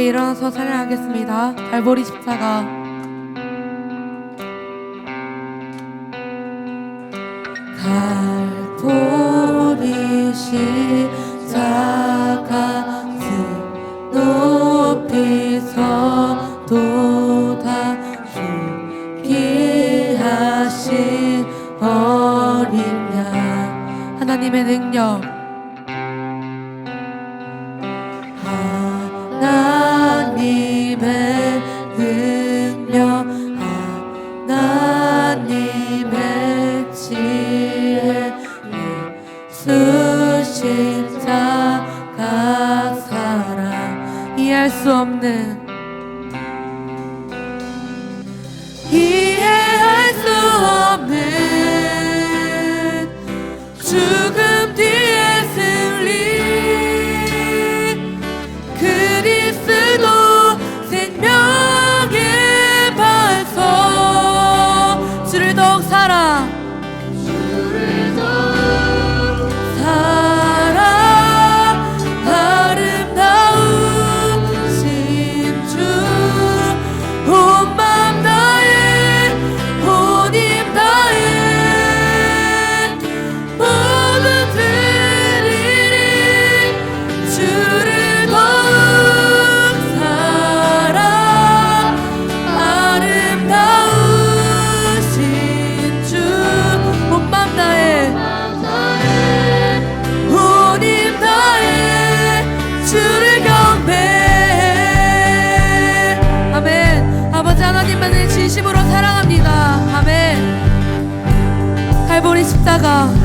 함께 일어나서 찬양하겠습니다. 달보리 십자가. 달보리 십자가 높이서 도다 죽기하신 어린 양. 하나님의 능력. 십자가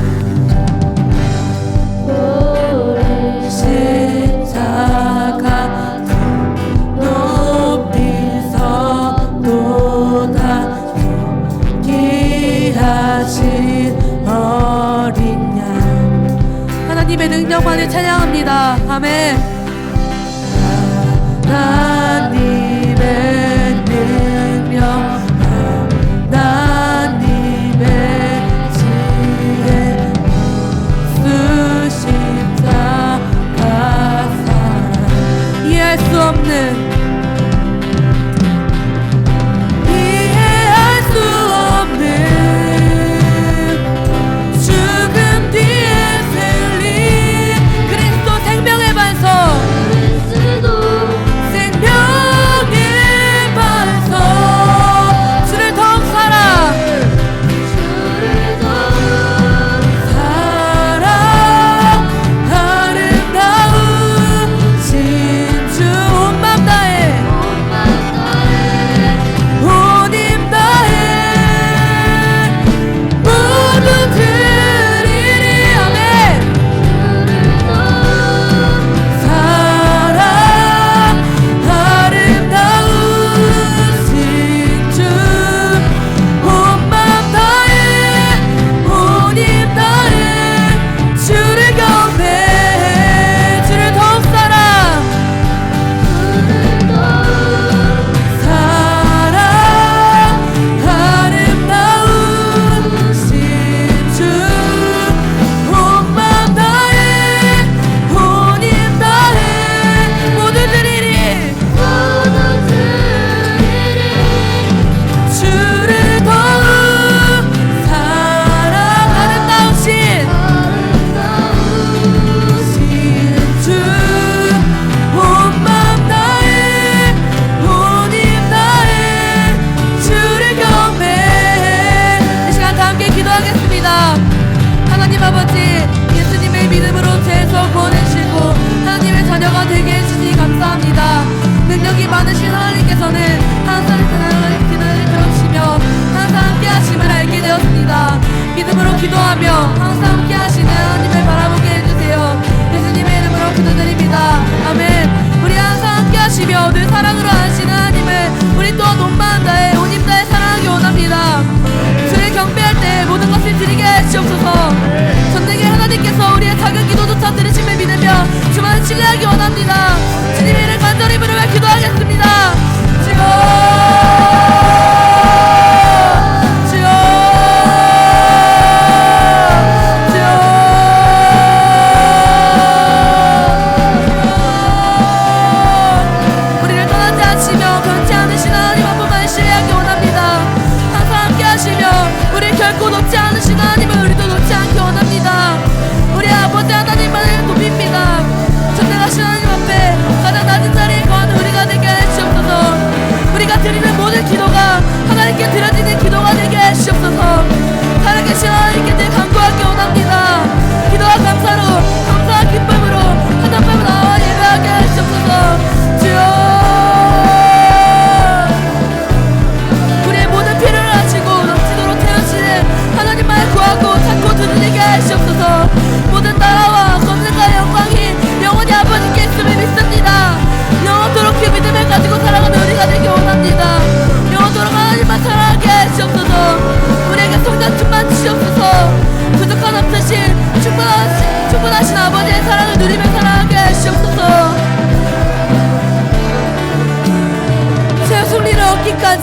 아버지 예수님의 믿음으로 죄에서 구원을 실고 하나님의 자녀가 되게 해주시니 감사합니다. 능력이 많으신 하나님께서는 항상 하나님을 배우시며 항상 함께 하심을 알게 되었습니다. 믿음으로 기도하며 항상 함께 하시는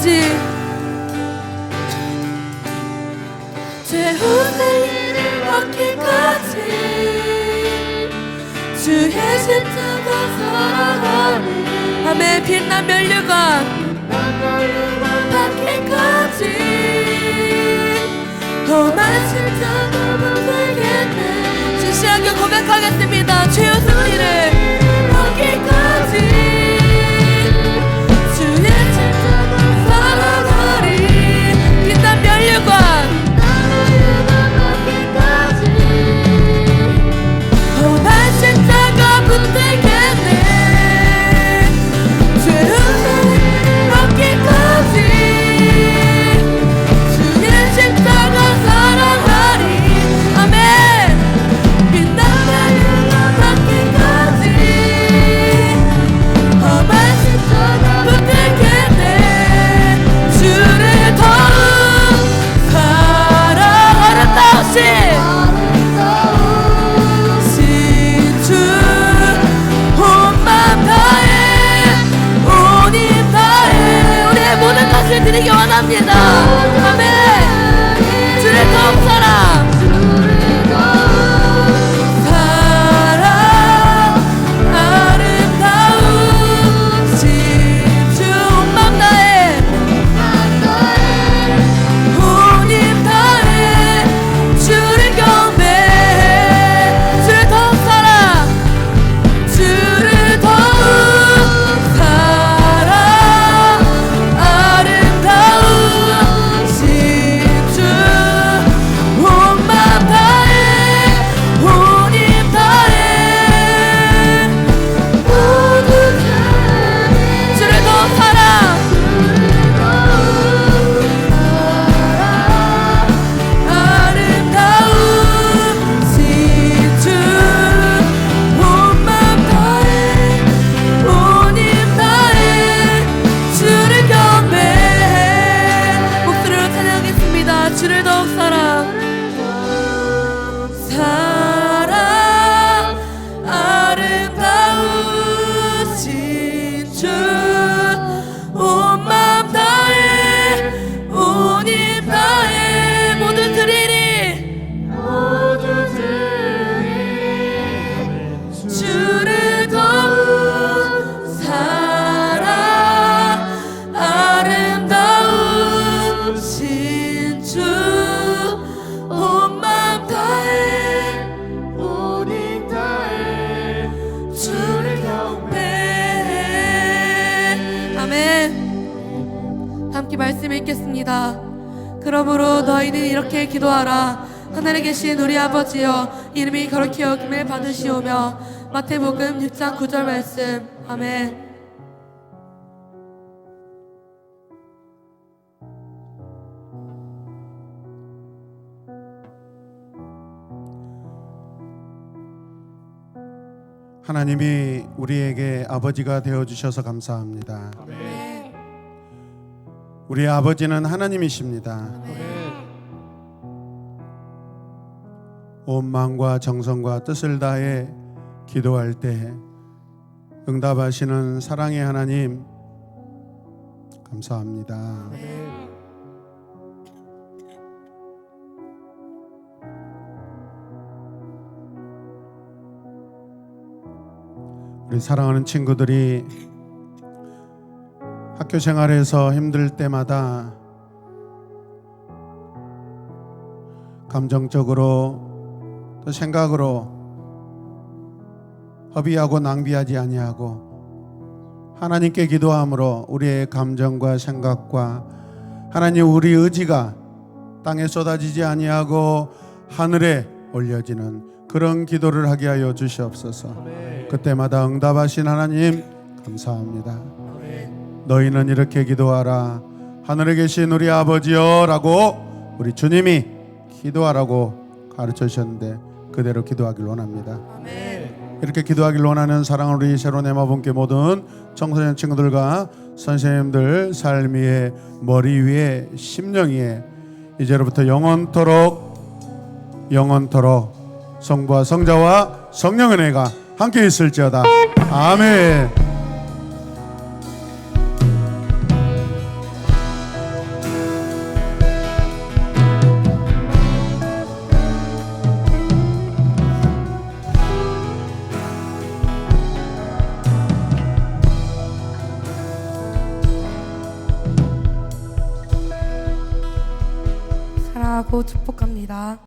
모든까지. 죄운을 얻기까지 주의 십자가 사랑하니 아멘 빛난 멸류관 받기까지 험한 십자가 붙들겠네. 진실하게 고백하겠습니다 읽겠습니다. 그러므로 너희는 이렇게 기도하라. 하늘에 계신 우리 아버지여 이름이 거룩히 여김을 받으시오며 마태복음 6장 9절 말씀. 아멘. 하나님이 우리에게 아버지가 되어 주셔서 감사합니다. 우리의 아버지는 하나님이십니다. 온 마음과 정성과 뜻을 다해 기도할 때 응답하시는 사랑의 하나님 감사합니다. 우리 사랑하는 친구들이 학교 생활에서 힘들 때마다 감정적으로 또 생각으로 허비하고 낭비하지 아니하고 하나님께 기도함으로 우리의 감정과 생각과 하나님 우리 의지가 땅에 쏟아지지 아니하고 하늘에 올려지는 그런 기도를 하게 하여 주시옵소서. 그때마다 응답하신 하나님 감사합니다. 너희는 이렇게 기도하라. 하늘에 계신 우리 아버지여 라고 우리 주님이 기도하라고 가르쳐 주셨는데 그대로 기도하길 원합니다. 이렇게 기도하길 원하는 사랑하는 우리 새로운 에마본께 모든 청소년 친구들과 선생님들 삶 위에 머리 위에 심령 위에 이제로부터 영원토록 영원토록 성부와 성자와 성령의 은혜가 함께 있을지어다. 아멘. 축복합니다.